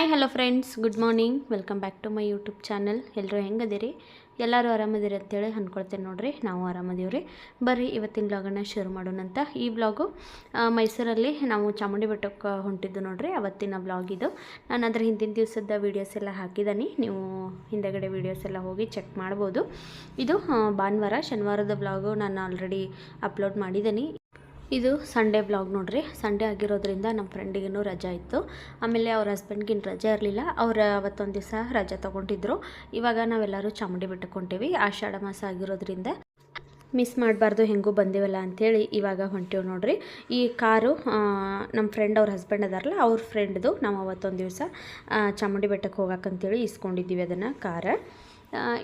Hi hello friends good morning welcome back to my YouTube channel ಎಲ್ಲರೂ ಹೆಂಗದಿರಿ? ಎಲ್ಲರೂ ಆರಾಮದಿರಿ ಅಂತೇಳಿ ಅಂದ್ಕೊಳ್ತೇನೆ ನೋಡ್ರಿ. ನಾವು ಆರಾಮದೀವ್ರಿ. ಬರ್ರಿ, ಇವತ್ತಿನ ಬ್ಲಾಗನ್ನು ಶುರು ಮಾಡೋಣಂತ ಈ ಬ್ಲಾಗು ಮೈಸೂರಲ್ಲಿ ನಾವು ಚಾಮುಂಡಿ ಬೆಟ್ಟಕ್ಕೆ ಹೊಂಟಿದ್ದು ನೋಡ್ರಿ. ಅವತ್ತಿನ ಬ್ಲಾಗ್ ಇದು. ನಾನು ಅದ್ರ ಹಿಂದಿನ ದಿವಸದ ವೀಡಿಯೋಸ್ ಎಲ್ಲ ಹಾಕಿದ್ದೀನಿ ನೀವು ಹಿಂದೆಗಡೆ ವೀಡಿಯೋಸ್ ಎಲ್ಲ ಹೋಗಿ ಚೆಕ್ ಮಾಡ್ಬೋದು. ಇದು ಭಾನುವಾರ, ಶನಿವಾರದ ಬ್ಲಾಗು ನಾನು ಆಲ್ರೆಡಿ ಅಪ್ಲೋಡ್ ಮಾಡಿದ್ದೀನಿ ಇದು ಸಂಡೇ ಬ್ಲಾಗ್ ನೋಡ್ರಿ. ಸಂಡೇ ಆಗಿರೋದ್ರಿಂದ ನಮ್ಮ ಫ್ರೆಂಡಿಗೇನು ರಜಾ ಇತ್ತು. ಆಮೇಲೆ ಅವ್ರ ಹಸ್ಬೆಂಡ್ಗಿನ ರಜೆ ಇರಲಿಲ್ಲ. ಅವ್ರು ಅವತ್ತೊಂದು ದಿವಸ ರಜೆ ತೊಗೊಂಡಿದ್ರು. ಇವಾಗ ನಾವೆಲ್ಲರೂ ಚಾಮುಂಡಿ ಬೆಟ್ಟಕ್ಕೆ ಹೊಂಟೀವಿ ಆಷಾಢ ಮಾಸ ಆಗಿರೋದ್ರಿಂದ ಮಿಸ್ ಮಾಡಬಾರ್ದು, ಹೆಂಗೂ ಬಂದಿವಲ್ಲ ಅಂಥೇಳಿ ಇವಾಗ ಹೊಂಟೀವಿ ನೋಡ್ರಿ. ಈ ಕಾರು ನಮ್ಮ ಫ್ರೆಂಡ್ ಅವ್ರ ಹಸ್ಬೆಂಡ್ ಅದಾರಲ್ಲ, ಅವ್ರ ಫ್ರೆಂಡ್ದು ನಾವು ಅವತ್ತೊಂದು ದಿವಸ ಚಾಮುಂಡಿ ಬೆಟ್ಟಕ್ಕೆ ಹೋಗಕ್ಕಂತೇಳಿ ಇಸ್ಕೊಂಡಿದ್ದೀವಿ ಅದನ್ನು ಕಾರ.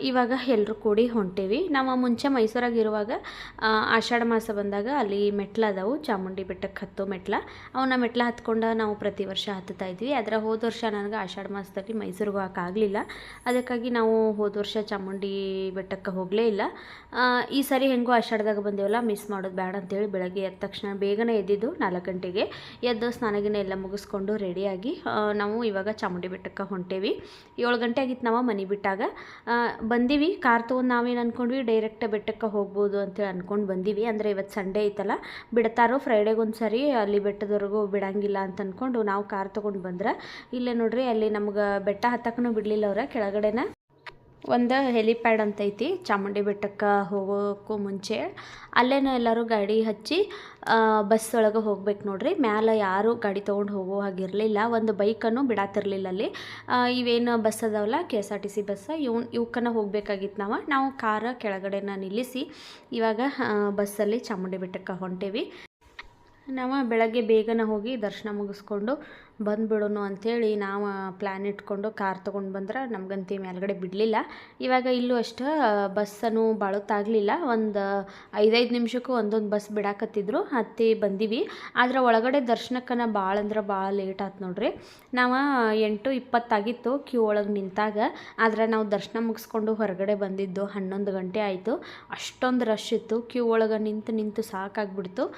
ಇವಾಗ ಎಲ್ಲರೂ ಕೂಡಿ ಹೊಂಟೀವಿ. ನಾವು ಮುಂಚೆ ಮೈಸೂರಾಗಿರುವಾಗ ಆಷಾಢ ಮಾಸ ಬಂದಾಗ ಅಲ್ಲಿ ಮೆಟ್ಲ ಅದಾವು, ಚಾಮುಂಡಿ ಬೆಟ್ಟಕ್ಕೆ ಹತ್ತೋ ಮೆಟ್ಲ. ಅವನ್ನ ಮೆಟ್ಲ ಹತ್ಕೊಂಡು ನಾವು ಪ್ರತಿ ವರ್ಷ ಹತ್ತುತ್ತಾ ಇದ್ವಿ. ಅದರ ಹೋದ ವರ್ಷ ನನಗೆ ಆಷಾಢ ಮಾಸದಲ್ಲಿ ಮೈಸೂರಿಗೆ ಹೋಗೋಕ್ಕಾಗಲಿಲ್ಲ ಅದಕ್ಕಾಗಿ ನಾವು ಹೋದ ವರ್ಷ ಚಾಮುಂಡಿ ಬೆಟ್ಟಕ್ಕೆ ಹೋಗಲೇ ಇಲ್ಲ. ಈ ಸರಿ ಹೆಂಗೋ ಆಷಾಢದಾಗ ಬಂದೇವಲ್ಲ ಮಿಸ್ ಮಾಡೋದು ಬೇಡ ಅಂತೇಳಿ ಬೆಳಗ್ಗೆ ಎದ್ದ ತಕ್ಷಣ ಬೇಗನೆ ಎದ್ದಿದ್ದು ನಾಲ್ಕು ಗಂಟೆಗೆ. ಎದ್ದು ಸ್ನಾನಗಿನ ಎಲ್ಲ ಮುಗಿಸ್ಕೊಂಡು ರೆಡಿಯಾಗಿ ನಾವು ಇವಾಗ ಚಾಮುಂಡಿ ಬೆಟ್ಟಕ್ಕೆ ಹೊಂಟೇವಿ. ಏಳು ಗಂಟೆ ಆಗಿತ್ತು ನಾವು ಮನೆ ಬಿಟ್ಟಾಗ. ಬಂದೀವಿ, ಕಾರ್ ತೊಗೊಂಡು ನಾವೇನು ಅಂದ್ಕೊಂಡ್ವಿ ಡೈರೆಕ್ಟ್ ಬೆಟ್ಟಕ್ಕೆ ಹೋಗ್ಬೋದು ಅಂತೇಳಿ ಅಂದ್ಕೊಂಡು ಬಂದೀವಿ. ಅಂದರೆ ಇವತ್ತು ಸಂಡೇ ಐತಲ್ಲ, ಬಿಡ್ತಾರೋ ಫ್ರೈಡೇಗೆ ಒಂದು ಸರಿ ಅಲ್ಲಿ ಬೆಟ್ಟದವರೆಗೂ ಬಿಡಂಗಿಲ್ಲ ಅಂತ ಅಂದ್ಕೊಂಡು ನಾವು ಕಾರ್ ತೊಗೊಂಡು ಬಂದ್ರೆ. ಇಲ್ಲೇ ನೋಡಿರಿ, ಅಲ್ಲಿ ನಮ್ಗೆ ಬೆಟ್ಟ ಹತ್ತಕ್ಕೂ ಬಿಡಲಿಲ್ಲ ಅವ್ರ, ಕೆಳಗಡೆನ ಒಂದು ಹೆಲಿಪ್ಯಾಡ್ ಅಂತ ಐತಿ ಚಾಮುಂಡಿ ಬೆಟ್ಟಕ್ಕೆ ಹೋಗೋಕ್ಕೂ ಮುಂಚೆ. ಅಲ್ಲೇನೋ ಎಲ್ಲರೂ ಗಾಡಿ ಹಚ್ಚಿ ಬಸ್ ಒಳಗೆ ಹೋಗ್ಬೇಕು ನೋಡ್ರಿ. ಮ್ಯಾಲೆ ಯಾರು ಗಾಡಿ ತೊಗೊಂಡು ಹೋಗೋ ಹಾಗಿರಲಿಲ್ಲ. ಒಂದು ಬೈಕನ್ನು ಬಿಡಾತಿರ್ಲಿಲ್ಲ ಅಲ್ಲಿ. ಇವೇನು bus ಅದಾವಲ್ಲ K S R T C bus ಇವ್ ಇವಕ್ಕನ್ನ ಹೋಗ್ಬೇಕಾಗಿತ್ತು ನಾವು. ನಾವು ಕಾರ ಕೆಳಗಡೆನ ನಿಲ್ಲಿಸಿ, ಇವಾಗ ಬಸ್ಸಲ್ಲಿ ಚಾಮುಂಡಿ ಬೆಟ್ಟಕ್ಕೆ ಹೊಂಟೇವಿ. ನಾವು ಬೆಳಗ್ಗೆ ಬೇಗನೆ ಹೋಗಿ ದರ್ಶನ ಮುಗಿಸ್ಕೊಂಡು ಬಂದುಬಿಡೋಣ ಅಂಥೇಳಿ ನಾವು ಪ್ಲ್ಯಾನ್ ಇಟ್ಕೊಂಡು ಕಾರ್ ತೊಗೊಂಡು ಬಂದ್ರೆ ನಮ್ಗಂತಿ ಮೇಲ್ಗಡೆ ಬಿಡಲಿಲ್ಲ. ಇವಾಗ ಇಲ್ಲೂ ಅಷ್ಟು ಬಸ್ಸನ್ನು ಬಾಳುತ್ತಾಗಲಿಲ್ಲ. ಒಂದು ಐದೈದು ನಿಮಿಷಕ್ಕೂ ಒಂದೊಂದು ಬಸ್ ಬಿಡಾಕತ್ತಿದ್ರು, ಹತ್ತಿ ಬಂದೀವಿ. ಆದ್ರೆ ಒಳಗಡೆ ದರ್ಶನಕ್ಕನ ಭಾಳ ಅಂದ್ರೆ ಭಾಳ ಲೇಟ್ ಆಯ್ತು ನೋಡ್ರಿ. ನಾವು ಎಂಟು ಇಪ್ಪತ್ತಾಗಿತ್ತು ಕ್ಯೂ ಒಳಗೆ ನಿಂತಾಗ. ಆದ್ರೆ ನಾವು ದರ್ಶನ ಮುಗಿಸ್ಕೊಂಡು ಹೊರಗಡೆ ಬಂದಿದ್ದು ಹನ್ನೊಂದು ಗಂಟೆ ಆಯಿತು. ಅಷ್ಟೊಂದು ರಶ್ ಇತ್ತು. ಕ್ಯೂ ಒಳಗೆ ನಿಂತು ನಿಂತು ಸಾಕಾಗ್ಬಿಡ್ತು.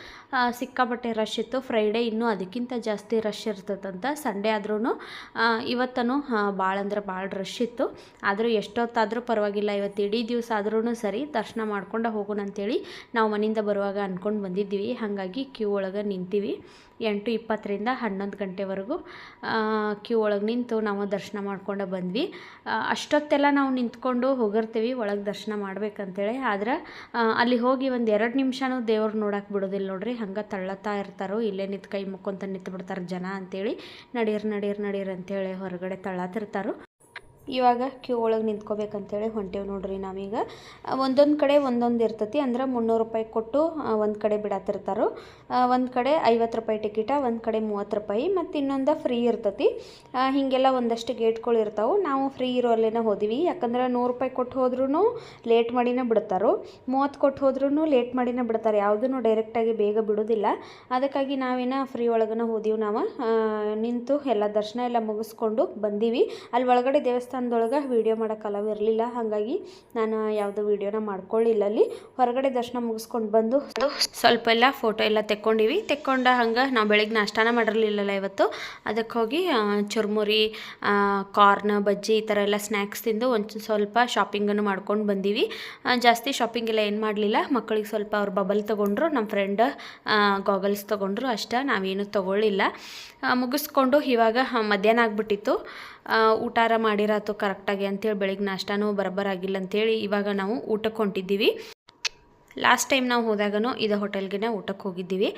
ಸಿಕ್ಕಾಪಟ್ಟೆ ರಶ್ ಇತ್ತು. ಫ್ರೈಡೇ ಇನ್ನೂ ಅದಕ್ಕಿಂತ ಜಾಸ್ತಿ ರಶ್ ಇರ್ತದಂತ ಸಂಡೇ ಆದ್ರೂ ಇವತ್ತನು ಭಾಳ ಅಂದ್ರೆ ಭಾಳ ರಶ್ ಇತ್ತು. ಆದರೂ ಎಷ್ಟೊತ್ತಾದರೂ ಪರವಾಗಿಲ್ಲ, ಇವತ್ತು ಇಡೀ ದಿವಸ ಆದ್ರೂ ಸರಿ, ದರ್ಶನ ಮಾಡ್ಕೊಂಡು ಹೋಗೋಣ ಅಂತೇಳಿ ನಾವು ಮನೆಯಿಂದ ಬರುವಾಗ ಅಂದ್ಕೊಂಡು ಬಂದಿದ್ದೀವಿ. ಹಾಗಾಗಿ ಕ್ಯೂ ಒಳಗೆ ನಿಂತೀವಿ. ಎಂಟು ಇಪ್ಪತ್ತರಿಂದ ಹನ್ನೊಂದು ಗಂಟೆವರೆಗೂ ಕ್ಯೂ ಒಳಗೆ ನಿಂತು ನಾವು ದರ್ಶನ ಮಾಡ್ಕೊಂಡು ಬಂದ್ವಿ. ಅಷ್ಟೊತ್ತೆಲ್ಲ ನಾವು ನಿಂತ್ಕೊಂಡು ಹೋಗಿರ್ತೀವಿ, ಒಳಗೆ ದರ್ಶನ ಮಾಡ್ಬೇಕಂತೇಳಿ. ಆದ್ರೆ ಅಲ್ಲಿ ಹೋಗಿ ಒಂದು ಎರಡು ನಿಮಿಷನೂ ದೇವ್ರು ನೋಡಕ್ಕೆ ಬಿಡೋದಿಲ್ಲ ನೋಡ್ರಿ. ಹಂಗೆ ತಳ್ಳತ್ತಾ ಇರ್ತಾರೋ, ಇಲ್ಲೇ ನಿಂತು ಕೈ ಮುಕ್ಕೊಂತ ನಿಂತು ಬಿಡ್ತಾರೆ ಜನ ಅಂತೇಳಿ ನಡೀರ್ ನಡೀರ್ ನಡೀರ್ ಅಂತೇಳಿ ಹೊರಗಡೆ ತಳ್ಳತ್ತಿರ್ತಾರೋ ಇವಾಗ ಕ್ಯೂ ಒಳಗೆ ನಿಂತ್ಕೋಬೇಕಂತೇಳಿ ಹೊಂಟೇವು ನೋಡ್ರಿ ನಾವೀಗ. ಒಂದೊಂದು ಕಡೆ ಒಂದೊಂದು ಇರ್ತೈತಿ, ಅಂದ್ರೆ ಮುನ್ನೂರು ರೂಪಾಯಿ ಕೊಟ್ಟು ಒಂದು ಕಡೆ ಬಿಡತ್ತಿರ್ತಾರೋ ಒಂದು ಕಡೆ ಐವತ್ತು ರೂಪಾಯಿ ಟಿಕೆಟ ಒಂದು ಕಡೆ ಮೂವತ್ತು ರೂಪಾಯಿ, ಮತ್ತು ಇನ್ನೊಂದು ಫ್ರೀ ಇರ್ತೈತಿ. ಹೀಗೆಲ್ಲ ಒಂದಷ್ಟು ಗೇಟ್ಗಳು ಇರ್ತಾವೆ. ನಾವು ಫ್ರೀ ಇರೋ ಅಲ್ಲೇನ ಹೋದಿವಿ. ಯಾಕಂದ್ರೆ ನೂರು ರೂಪಾಯಿ ಕೊಟ್ಟು ಹೋದ್ರೂ ಲೇಟ್ ಮಾಡಿನೇ ಬಿಡ್ತಾರೆ. ಮೂವತ್ತು ಕೊಟ್ಟು ಹೋದ್ರೂ ಲೇಟ್ ಮಾಡಿನೇ ಬಿಡ್ತಾರೆ. ಯಾವುದೂ ಡೈರೆಕ್ಟಾಗಿ ಬೇಗ ಬಿಡೋದಿಲ್ಲ. ಅದಕ್ಕಾಗಿ ನಾವೇನ ಫ್ರೀ ಒಳಗನ ಹೋದೀವಿ ನಾವು. ನಿಂತು ಎಲ್ಲ ದರ್ಶನ ಎಲ್ಲ ಮುಗಿಸ್ಕೊಂಡು ಬಂದೀವಿ. ಅಲ್ಲಿ ಒಳಗಡೆ ದೇವಸ್ಥಾನದೊಳಗೆ ವೀಡಿಯೋ ಮಾಡೋಕ್ಕೆ ಅಲವ್ ಇರಲಿಲ್ಲ. ಹಾಗಾಗಿ ನಾನು ಯಾವುದೋ ವೀಡಿಯೋನ ಮಾಡ್ಕೊಳ್ಳಿಲ್ಲ ಅಲ್ಲಿ. ಹೊರಗಡೆ ದರ್ಶನ ಮುಗಿಸ್ಕೊಂಡು ಬಂದು ಸ್ವಲ್ಪ ಎಲ್ಲ ಫೋಟೋ ಎಲ್ಲ ತೆಕ್ಕೊಂಡಿವಿ. ತೆಕ್ಕೊಂಡ ಹಂಗೆ ನಾವು ಬೆಳಗ್ಗೆ ನಾಷ್ಟಾನ ಮಾಡಿರಲಿಲ್ಲಲ್ಲ ಇವತ್ತು. ಅದಕ್ಕೆ ಹೋಗಿ ಚುರ್ಮುರಿ ಕಾರ್ನ್, ಬಜ್ಜಿ ಈ ಥರ ಎಲ್ಲ ಸ್ನ್ಯಾಕ್ಸ್ ತಿಂದು ಒಂದು ಸ್ವಲ್ಪ ಶಾಪಿಂಗನ್ನು ಮಾಡ್ಕೊಂಡು ಬಂದೀವಿ. ಜಾಸ್ತಿ ಶಾಪಿಂಗ್ ಎಲ್ಲ ಏನು ಮಾಡಲಿಲ್ಲ. ಮಕ್ಕಳಿಗೆ ಸ್ವಲ್ಪ ಅವ್ರು ಬಬಲ್ ತೊಗೊಂಡ್ರು ನಮ್ಮ ಫ್ರೆಂಡ್ ಗಾಗಲ್ಸ್ ತೊಗೊಂಡ್ರು. ಅಷ್ಟೇ ನಾವೇನು ತೊಗೊಳ್ಳಿಲ್ಲ ಮುಗಿಸ್ಕೊಂಡು ಇವಾಗ ಮಧ್ಯಾಹ್ನ ಆಗಿಬಿಟ್ಟಿತ್ತು. ಊಟಾರ ಮಾಡಿರಾತು. ಕರೆಕ್ಟಾಗಿ ಅಂಥೇಳಿ ಬೆಳಿಗ್ಗೆ ನಾಷ್ಟಾನೂ ಬರಬರಾಗಿಲ್ಲ ಅಂಥೇಳಿ ಇವಾಗ ನಾವು ಊಟಕ್ಕೆ ಹೊಂಟಿದ್ದೀವಿ. ಲಾಸ್ಟ್ ಟೈಮ್ ನಾವು ಹೋದಾಗನೂ ಇದು ಹೋಟೆಲ್ಗೆ ಊಟಕ್ಕೆ ಹೋಗಿದ್ದೀವಿ.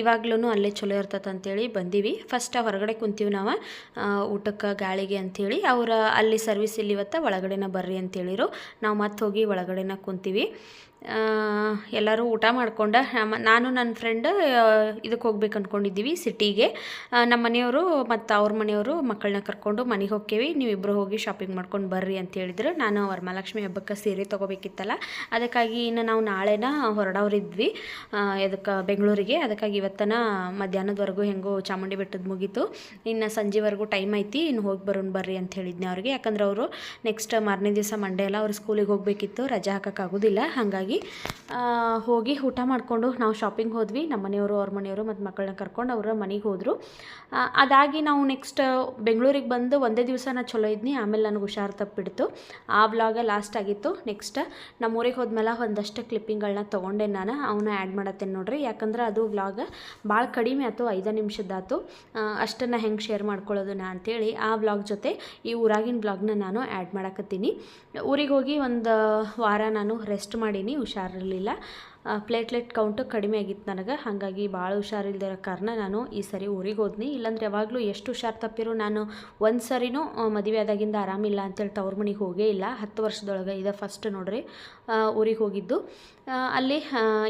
ಇವಾಗ್ಲೂ ಅಲ್ಲೇ ಚಲೋ ಇರ್ತದೆ ಅಂತೇಳಿ ಬಂದೀವಿ. ಫಸ್ಟ್ ಹೊರಗಡೆ ಕುಂತೀವಿ ನಾವು ಊಟಕ್ಕೆ ಗಾಳಿಗೆ ಅಂಥೇಳಿ ಅವರ ಅಲ್ಲಿ ಸರ್ವಿಸ್ ಇಲ್ಲಿ ಇವತ್ತು ಒಳಗಡೆನ ಬರ್ರಿ ಅಂತೇಳಿರು. ನಾವು ಮತ್ತೆ ಹೋಗಿ ಒಳಗಡೆನ ಕುಂತೀವಿ. ಎಲ್ಲರೂ ಊಟ ಮಾಡ್ಕೊಂಡ ನಾನು ನನ್ನ ಫ್ರೆಂಡ್ ಇದಕ್ಕೆ ಹೋಗ್ಬೇಕು ಅಂದ್ಕೊಂಡಿದ್ದೀವಿ ಸಿಟಿಗೆ ನಮ್ಮ ಮನೆಯವರು ಮತ್ತು ಅವ್ರ ಮನೆಯವರು ಮಕ್ಕಳನ್ನ ಕರ್ಕೊಂಡು ಮನೆಗೆ ಹೋಗ್ತೀವಿ ನೀವಿಬ್ಬರು ಹೋಗಿ ಶಾಪಿಂಗ್ ಮಾಡ್ಕೊಂಡು ಬರ್ರಿ ಅಂತ ಹೇಳಿದ್ರು ನಾನು ವರಮಹಾಲಕ್ಷ್ಮಿ ಹಬ್ಬಕ್ಕೆ ಸೀರೆ ತೊಗೋಬೇಕಿತ್ತಲ್ಲ. ಅದಕ್ಕಾಗಿ ಇನ್ನು ನಾವು ನಾಳೆನ ಹೊರಡೋರಿದ್ವಿ. ಅದಕ್ಕೆ ಬೆಂಗಳೂರಿಗೆ. ಅದಕ್ಕಾಗಿ ಇವತ್ತನ ಮಧ್ಯಾಹ್ನದವರೆಗೂ ಹೆಂಗೋ ಚಾಮುಂಡಿ ಬೆಟ್ಟದ ಮುಗೀತು. ಇನ್ನು ಸಂಜೆವರೆಗೂ ಟೈಮ್ ಐತಿ. ಇನ್ನು ಹೋಗಿ ಬರೋಣ ಬರ್ರಿ ಅಂತ ಹೇಳಿದ್ನಿ ಅವ್ರಿಗೆ. ಯಾಕಂದ್ರೆ ಅವರು ನೆಕ್ಸ್ಟ್ ಮಾರನೇ ದಿವಸ ಮಂಡೇ ಎಲ್ಲ ಅವ್ರು ಸ್ಕೂಲಿಗೆ ಹೋಗಬೇಕಿತ್ತು. ರಜಾ ಹಾಕೋಕ್ಕಾಗೋದಿಲ್ಲ ಹಾಗಾಗಿ ಹೋಗಿ ಊಟ ಮಾಡಿಕೊಂಡು ನಾವು ಶಾಪಿಂಗ್ ಹೋದ್ವಿ. ನಮ್ಮ ಮನೆಯವರು, ಅವ್ರ ಮನೆಯವರು ಮತ್ತು ಮಕ್ಕಳನ್ನ ಕರ್ಕೊಂಡು ಅವರ ಮನೆಗೆ ಹೋದರು. ಅದಾಗಿ ನಾವು ನೆಕ್ಸ್ಟ್ ಬೆಂಗಳೂರಿಗೆ ಬಂದು ಒಂದೇ ದಿವಸ ನಾನು ಚಲೋ ಇದ್ನಿ. ಆಮೇಲೆ ನನಗೆ ಹುಷಾರು ತಪ್ಪಿಡ್ತು. ಆ ವ್ಲಾಗ ಲಾಸ್ಟ್ ಆಗಿತ್ತು. ನೆಕ್ಸ್ಟ್ ನಮ್ಮ ಊರಿಗೆ ಹೋದ್ಮೇಲೆ ಒಂದಷ್ಟು ಕ್ಲಿಪ್ಪಿಂಗ್ಗಳನ್ನ ತೊಗೊಂಡೆ ನಾನು, ಅವನ್ನ ಆ್ಯಡ್ ಮಾಡತ್ತೇನೆ ನೋಡಿರಿ. ಯಾಕಂದ್ರೆ ಅದು ವ್ಲಾಗ ಭಾಳ ಕಡಿಮೆ ಆಯ್ತು, ಐದು ನಿಮಿಷದ್ದಾಯ್ತು. ಅಷ್ಟನ್ನು ಹೆಂಗೆ ಶೇರ್ ಮಾಡ್ಕೊಳ್ಳೋದು ನಾ ಅಂತೇಳಿ ಆ ವ್ಲಾಗ್ ಜೊತೆ ಈ ಊರಾಗಿನ ವ್ಲಾಗ್ನ ನಾನು ಆ್ಯಡ್ ಮಾಡಕತ್ತೀನಿ. ಊರಿಗೆ ಹೋಗಿ ಒಂದು ವಾರ ನಾನು ರೆಸ್ಟ್ ಮಾಡೀನಿ, ಹುಷಾರಿರಲಿಲ್ಲ. ಪ್ಲೇಟ್ಲೆಟ್ ಕೌಂಟು ಕಡಿಮೆ ಆಗಿತ್ತು ನನಗೆ. ಹಾಗಾಗಿ ಭಾಳ ಹುಷಾರಿಲ್ದಿರೋ ಕಾರಣ ನಾನು ಈ ಸರಿ ಊರಿಗೆ ಹೋದ್ನಿ. ಇಲ್ಲಾಂದ್ರೆ ಯಾವಾಗಲೂ ಎಷ್ಟು ಹುಷಾರು ತಪ್ಪಿರೋ ನಾನು ಒಂದು ಸರಿನೂ ಮದುವೆ ಆದಾಗಿಂದ ಆರಾಮಿಲ್ಲ ಅಂತೇಳಿ ತವ್ರ ಮನೆಗೆ ಹೋಗೇ ಇಲ್ಲ. ಹತ್ತು ವರ್ಷದೊಳಗೆ ಇದೆ ಫಸ್ಟ್ ನೋಡ್ರಿ. ಊರಿಗೆ ಹೋಗಿದ್ದು. ಅಲ್ಲಿ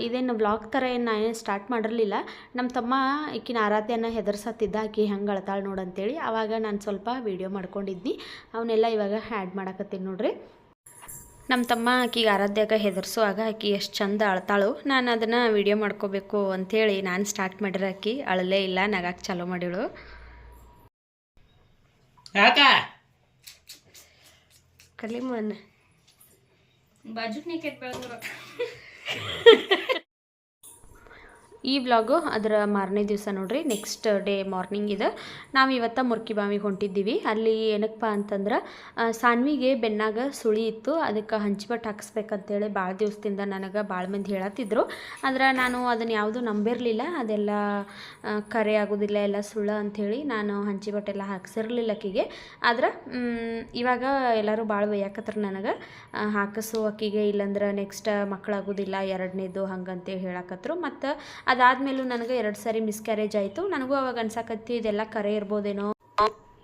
ಇದೇನು ವ್ಲಾಗ್ ಥರ ಏನು ನಾನೇನು ಸ್ಟಾರ್ಟ್ ಮಾಡಿರಲಿಲ್ಲ. ನಮ್ಮ ತಮ್ಮ ಈಕಿನ ಆರಾಧ್ಯನ ಹೆದರ್ಸತ್ತಿದ್ದ, ಆಕಿ ಹೆಂಗೆ ಅಳ್ತಾಳೆ ನೋಡಂತೇಳಿ ಆವಾಗ ನಾನು ಸ್ವಲ್ಪ ವೀಡಿಯೋ ಮಾಡ್ಕೊಂಡಿದ್ನಿ. ಅವನ್ನೆಲ್ಲ ಇವಾಗ ಆ್ಯಡ್ ಮಾಡಕತ್ತೀನಿ ನೋಡ್ರಿ. ನಮ್ಮ ತಮ್ಮ ಆಕಿಗೆ ಆರಾಧ್ಯಾಗ ಹೆದರ್ಸುವಾಗ ಆಕಿ ಎಷ್ಟು ಚಂದ ಅಳ್ತಾಳು ನಾನು ಅದನ್ನು ವಿಡಿಯೋ ಮಾಡ್ಕೋಬೇಕು ಅಂಥೇಳಿ ನಾನು ಸ್ಟಾರ್ಟ್ ಮಾಡಿರ ಆಕಿ ಅಳಲೇ ಇಲ್ಲ ನಗಾಕ್ ಚಾಲೂ ಮಾಡಿಳು. ಯಾಕ? ಬಾಜು ನೀ ಈ ವ್ಲಾಗು ಅದರ ಮಾರನೇ ದಿವಸ ನೋಡ್ರಿ ನೆಕ್ಸ್ಟ್ ಡೇ ಮಾರ್ನಿಂಗ್ ಇದೆ. ನಾವು ಇವತ್ತು ಮುರ್ಕಿ ಬಾವಿಗೆ ಹೊಂಟಿದ್ದೀವಿ. ಅಲ್ಲಿ ಏನಕ್ಕಪ್ಪ ಅಂತಂದ್ರೆ ಸಾನ್ವಿಗೆ ಬೆನ್ನಾಗ ಸುಳಿ ಇತ್ತು. ಅದಕ್ಕೆ ಹಂಚಿಬಟ್ಟು ಹಾಕಿಸ್ಬೇಕಂತೇಳಿ ಭಾಳ ದಿವಸದಿಂದ ನನಗೆ ಭಾಳ ಮಂದಿ ಹೇಳತ್ತಿದ್ರು. ಆದ್ರೆ ನಾನು ಅದನ್ನು ಯಾವುದೂ ನಂಬಿರಲಿಲ್ಲ. ಅದೆಲ್ಲ ಕರೆ ಆಗೋದಿಲ್ಲ, ಎಲ್ಲ ಸುಳ್ಳು ಅಂಥೇಳಿ ನಾನು ಹಂಚಿಬಟ್ಟೆಲ್ಲ ಹಾಕ್ಸಿರಲಿಲ್ಲ ಆಕಿಗೆ ಆದ್ರೆ ಇವಾಗ ಎಲ್ಲರೂ ಭಾಳ ಬೈಯಾಕತ್ರ ನನಗೆ. ಹಾಕಿಸು ಅಕ್ಕಿಗೆ ಇಲ್ಲಂದ್ರೆ ನೆಕ್ಸ್ಟ್ ಮಕ್ಕಳಾಗೋದಿಲ್ಲ ಎರಡನೇದು ಹಂಗಂತೇಳಿ ಹೇಳಕತ್ರು. ಮತ್ತು ಅದಾದಮೇಲೂ ನನಗೆ ಎರಡು ಸಾರಿ ಮಿಸ್ಕ್ಯಾರೇಜ್ ಆಯಿತು. ನನಗೂ ಅವಾಗ ಅನ್ಸಕತ್ತಿ ಇದೆಲ್ಲ ಕರೆ ಇರ್ಬೋದೇನೋ?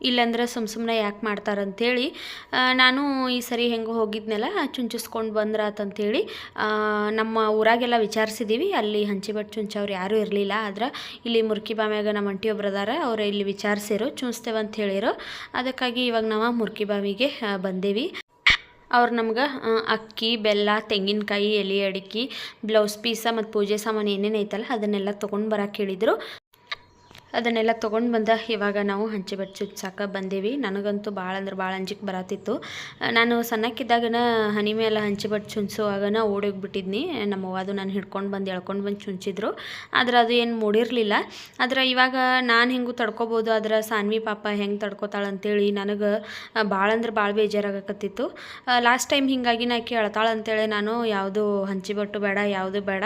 ಇಲ್ಲಂದ್ರೆ ಸುಮ್ಮ ಸುಮ್ಮನೆ ಯಾಕೆ ಮಾಡ್ತಾರಂತೇಳಿ ಆ, ನಾನು ಈ ಸರಿ ಹೆಂಗೆ ಹೋಗಿದ್ನೆಲ್ಲ ಚುಂಚಿಸ್ಕೊಂಡು ಬಂದ್ರಾತಂತೇಳಿ ಅಂತಂಥೇಳಿ ನಮ್ಮ ಊರಾಗೆಲ್ಲ ವಿಚಾರಿಸಿದ್ದೀವಿ ಅಲ್ಲಿ ಹಂಚಿಬಟ್ಟು ಚುಂಚವ್ರು ಯಾರೂ ಇರಲಿಲ್ಲ. ಆದ್ರೆ ಇಲ್ಲಿ ಮುರ್ಕಿ ಬಾವಿಯಾಗ ನಮ್ಮ ಅಂಟಿ ಒಬ್ರು ಅದಾರ ಅವ್ರು ಇಲ್ಲಿ ವಿಚಾರಿಸಿರು ಚುಂಚ್ತೇವೆ ಅಂತ ಹೇಳಿರು. ಅದಕ್ಕಾಗಿ ಇವಾಗ ನಾವು ಮುರ್ಕಿ ಬಾವಿಗೆ ಬಂದೇವಿ. ಅವ್ರು ನಮ್ಗೆ ಅಕ್ಕಿ, ಬೆಲ್ಲ, ತೆಂಗಿನಕಾಯಿ, ಎಲೆ, ಅಡಿಕೆ, ಬ್ಲೌಸ್ ಪೀಸ ಮತ್ತು ಪೂಜೆ ಸಾಮಾನು ಏನೇನು ಐತಲ್ಲ ಅದನ್ನೆಲ್ಲ ತೊಗೊಂಡು ಬರಕ್ಕೆ ಹೇಳಿದರು. ಅದನ್ನೆಲ್ಲ ತೊಗೊಂಡು ಬಂದ. ಇವಾಗ ನಾವು ಹಂಚಿಬಟ್ಟು ಚುಚ್ಚಾಕ ಬಂದೀವಿ. ನನಗಂತೂ ಭಾಳ ಅಂದ್ರೆ ಭಾಳ ಅಂಜಿಕೆ ಬರತ್ತಿತ್ತು ನಾನು ಸಣ್ಣಕ್ಕಿದ್ದಾಗನ ಹನಿ ಮೇಲೆ ಹಂಚಿಬಟ್ಟು ಚುಂಚುವಾಗನ ಓಡೋಗ್ಬಿಟ್ಟಿದ್ನಿ ನಮ್ಮ ಅದು ನಾನು ಹಿಡ್ಕೊಂಡು ಬಂದು ಎಳ್ಕೊಂಡು ಬಂದು ಚುಂಚಿದ್ರು ಆದ್ರೆ ಅದು ಏನು ಮೂಡಿರಲಿಲ್ಲ. ಆದ್ರೆ ಇವಾಗ ನಾನು ಹೆಂಗೂ ತಡ್ಕೊಬೋದು? ಆದ್ರೆ ಸಾನ್ವಿ ಪಾಪ ಹೆಂಗೆ ತಡ್ಕೊತಾಳೆ ಅಂತೇಳಿ ನನಗೆ ಭಾಳ ಅಂದ್ರೆ ಭಾಳ ಬೇಜಾರಾಗಕತ್ತಿತ್ತು. ಲಾಸ್ಟ್ ಟೈಮ್ ಹಿಂಗಾಗಿ ನಾ ಕೇಳ್ತಾಳೆ ಅಂತೇಳಿ ನಾನು ಯಾವುದು ಹಂಚಿಬಟ್ಟು ಬೇಡ, ಯಾವುದು ಬೇಡ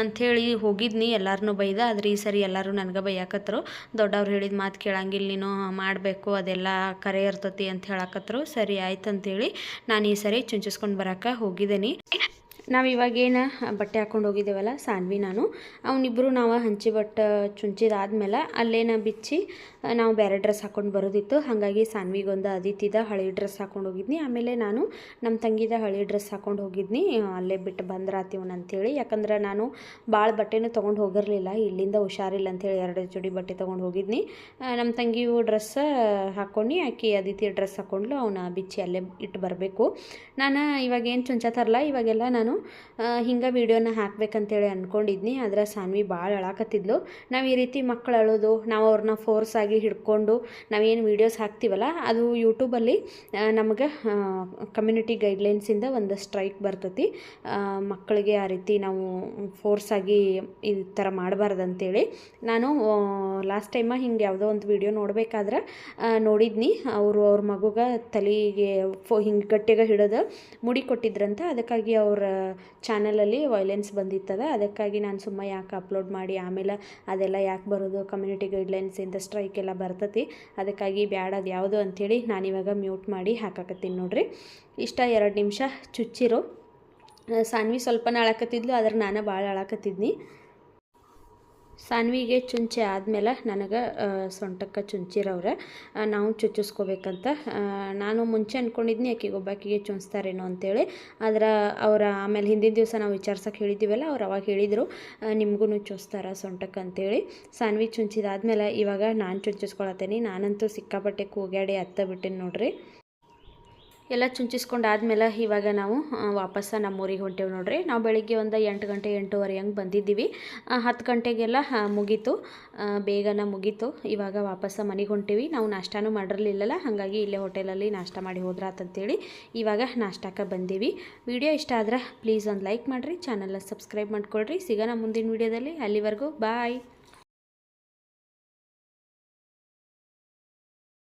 ಅಂಥೇಳಿ ಹೋಗಿದ್ನಿ. ಎಲ್ಲರನ್ನೂ ಬೈದ. ಆದ್ರೆ ಈ ಸರಿ ಎಲ್ಲರೂ ನನಗೆ ಬೈಯಾಕತ್ರು ದೊಡ್ಡವ್ರು ಹೇಳಿದ ಮಾತು ಕೇಳಂಗಿಲ್ಲ, ನೀನು ಮಾಡಬೇಕು, ಅದೆಲ್ಲ ಕರೆ ಇರ್ತತಿ ಅಂತ ಹೇಳಕತ್ರು. ಸರಿ ಆಯ್ತು ಅಂತೇಳಿ ನಾನು ಈ ಸರಿ ಚುಂಚಿಸ್ಕೊಂಡು ಬರೋಕೆ ಹೋಗಿದ್ದೀನಿ. ನಾವು ಇವಾಗೇನು ಬಟ್ಟೆ ಹಾಕೊಂಡು ಹೋಗಿದ್ದೇವಲ್ಲ, ಸಾನ್ವಿ ನಾನು. ಅವನಿಬ್ಬರು ನಾವು ಹಂಚಿ ಬಟ್ಟೆ ಚುಂಚಿದಾದ್ಮೇಲೆ ಅಲ್ಲೇನ ಬಿಚ್ಚಿ, ನಾವು ಬೇರೆ ಡ್ರೆಸ್ ಹಾಕ್ಕೊಂಡು ಬರೋದಿತ್ತು. ಹಾಗಾಗಿ ಸಾನ್ವಿಗೊಂದು ಅದಿತಿದ ಹಳೆ ಡ್ರೆಸ್ ಹಾಕ್ಕೊಂಡು ಹೋಗಿದ್ನಿ. ಆಮೇಲೆ ನಾನು ನಮ್ಮ ತಂಗಿದ ಹಳೆ ಡ್ರೆಸ್ ಹಾಕ್ಕೊಂಡು ಹೋಗಿದ್ನಿ. ಅಲ್ಲೇ ಬಿಟ್ಟು ಬಂದ್ರಾತೀವನ್ ಅಂತೇಳಿ. ಯಾಕಂದ್ರೆ ನಾನು ಭಾಳ ಬಟ್ಟೆನೂ ತೊಗೊಂಡು ಹೋಗಿರಲಿಲ್ಲ. ಇಲ್ಲಿಂದ ಹುಷಾರಿಲ್ಲ ಅಂತೇಳಿ ಎರಡು ಜೋಡಿ ಬಟ್ಟೆ ತೊಗೊಂಡು ಹೋಗಿದ್ನಿ. ನಮ್ಮ ತಂಗಿಯು ಡ್ರೆಸ್ ಹಾಕ್ಕೊಂಡು ಆಕೆ ಅದಿತಿ ಡ್ರೆಸ್ ಹಾಕ್ಕೊಂಡ್ಲು ಅವನ ಬಿಚ್ಚಿ ಅಲ್ಲೇ ಇಟ್ಟು ಬರಬೇಕು. ನಾನು ಇವಾಗೇನು ಚುಂಚತಾರಲ್ಲ ಇವಾಗೆಲ್ಲ ನಾನು ಹಿಂಗೆ ವೀಡಿಯೋನ ಹಾಕ್ಬೇಕಂತೇಳಿ ಅಂದ್ಕೊಂಡಿದ್ನಿ ಆದ್ರೆ ಸಾನ್ವಿ ಭಾಳ ಅಳಾಕತ್ತಿದ್ಲು. ನಾವು ಈ ರೀತಿ ಮಕ್ಕಳು ಅಳೋದು, ನಾವು ಅವ್ರನ್ನ ಫೋರ್ಸ್ ಆಗಿ ಹಿಡ್ಕೊಂಡು ನಾವೇನು ವೀಡಿಯೋಸ್ ಹಾಕ್ತೀವಲ್ಲ, ಅದು ಯೂಟ್ಯೂಬಲ್ಲಿ ನಮಗೆ ಕಮ್ಯುನಿಟಿ ಗೈಡ್ಲೈನ್ಸಿಂದ ಒಂದು ಸ್ಟ್ರೈಕ್ ಬರ್ತತಿ. ಮಕ್ಕಳಿಗೆ ಆ ರೀತಿ ನಾವು ಫೋರ್ಸ್ ಆಗಿ ಈ ಥರ ಮಾಡಬಾರ್ದು ಅಂತೇಳಿ ನಾನು ಲಾಸ್ಟ್ ಟೈಮ ಹಿಂಗೆ ಯಾವುದೋ ಒಂದು ವಿಡಿಯೋ ನೋಡಬೇಕಾದ್ರೆ ನೋಡಿದ್ನಿ. ಅವರು ಅವ್ರ ಮಗುಗೆ ತಲೆಗೆ ಫೋ, ಹಿಂಗೆ ಗಟ್ಟಿಗೆ ಹಿಡಿದು ಮುಡಿ ಕೊಟ್ಟಿದ್ರಂತ, ಅದಕ್ಕಾಗಿ ಅವ್ರ ಚಾನಲಲ್ಲಿ ವೈಲೆನ್ಸ್ ಬಂದಿತ್ತದ. ಅದಕ್ಕಾಗಿ ನಾನು ಸುಮ್ಮನೆ ಯಾಕೆ ಅಪ್ಲೋಡ್ ಮಾಡಿ, ಆಮೇಲೆ ಅದೆಲ್ಲ ಯಾಕೆ ಬರೋದು ಕಮ್ಯುನಿಟಿ ಗೈಡ್ಲೈನ್ಸಿಂದ ಸ್ಟ್ರೈಕ್ ಎಲ್ಲ ಬರ್ತತಿ. ಅದಕ್ಕಾಗಿ ಬ್ಯಾಡ ಅದು ಯಾವುದು ಅಂಥೇಳಿ ನಾನಿವಾಗ ಮ್ಯೂಟ್ ಮಾಡಿ ಹಾಕಾಕತ್ತೀನಿ ನೋಡ್ರಿ. ಇಷ್ಟ ಎರಡು ನಿಮಿಷ ಚುಚ್ಚಿರು. ಸಾನ್ವಿ ಸ್ವಲ್ಪನ ಅಳಕತ್ತಿದ್ಲು ಆದ್ರೆ ನಾನು ಭಾಳ ಅಳಕತ್ತಿದ್ನಿ. ಸಾನ್ವಿಗೆ ಚುಂಚೆ ಆದಮೇಲೆ ನನಗೆ ಸೊಂಟಕ್ಕೆ ಚುಂಚಿರವ್ರೆ ನಾವು ಚುಚ್ಚಿಸ್ಕೋಬೇಕಂತ. ನಾನು ಮುಂಚೆ ಅಂದ್ಕೊಂಡಿದ್ನಿ ಆಕಿಗೆ ಒಬ್ಬಾಕಿಗೆ ಚುಂಚ್ತಾರೇನೋ ಅಂತೇಳಿ. ಆದ್ರೆ ಅವರ ಆಮೇಲೆ ಹಿಂದಿನ ದಿವಸ ನಾವು ವಿಚಾರ್ಸಕ್ಕೆ ಹೇಳಿದ್ದೀವಲ್ಲ ಅವ್ರು ಅವಾಗ ಹೇಳಿದರು ನಿಮಗೂ ಚುಚ್ತಾರ ಸೊಂಟಕ್ಕೆ ಅಂತೇಳಿ. ಸಾನ್ವಿ ಚುಂಚಿದಾದ್ಮೇಲೆ ಇವಾಗ ನಾನು ಚುಂಚಿಸ್ಕೊಳತ್ತೇನೆ, ನಾನಂತೂ ಸಿಕ್ಕಾಪಟ್ಟೆ ಕೂಗ್ಯಾಡಿ ಅತ್ತ ಬಿಟ್ಟೇನಿ ನೋಡ್ರಿ. ಎಲ್ಲ ಚುಂಚಿಸ್ಕೊಂಡು ಆದಮೇಲೆ ಇವಾಗ ನಾವು ವಾಪಸ್ಸು ನಮ್ಮೂರಿಗೆ ಹೊಂಟೇವು ನೋಡ್ರಿ. ನಾವು ಬೆಳಿಗ್ಗೆ ಒಂದು ಎಂಟು ಗಂಟೆ, ಎಂಟೂವರೆ ಹಂಗೆ ಬಂದಿದ್ದೀವಿ. ಹತ್ತು ಗಂಟೆಗೆಲ್ಲ ಮುಗೀತು. ಬೇಗನೆ ಮುಗೀತು. ಇವಾಗ ವಾಪಸ್ಸು ಮನೆಗೆ ಹೊಂಟೀವಿ. ನಾವು ನಾಷ್ಟಾನೂ ಮಾಡಿರಲಿಲ್ಲಲ್ಲ, ಹಾಗಾಗಿ ಇಲ್ಲೇ ಹೋಟೆಲಲ್ಲಿ ನಾಷ್ಟ ಮಾಡಿ ಹೋದ್ರಾತಂತೇಳಿ ಇವಾಗ ನಾಷ್ಟಕ್ಕೆ ಬಂದೀವಿ. ವಿಡಿಯೋ ಇಷ್ಟ ಆದ್ರೆ ಪ್ಲೀಸ್ ಒಂದು ಲೈಕ್ ಮಾಡಿರಿ, ಚಾನಲ್ನ ಸಬ್ಸ್ಕ್ರೈಬ್ ಮಾಡ್ಕೊಳ್ರಿ. ಸಿಗೋಣ ಮುಂದಿನ ವೀಡಿಯೋದಲ್ಲಿ. ಅಲ್ಲಿವರೆಗೂ ಬಾಯ್.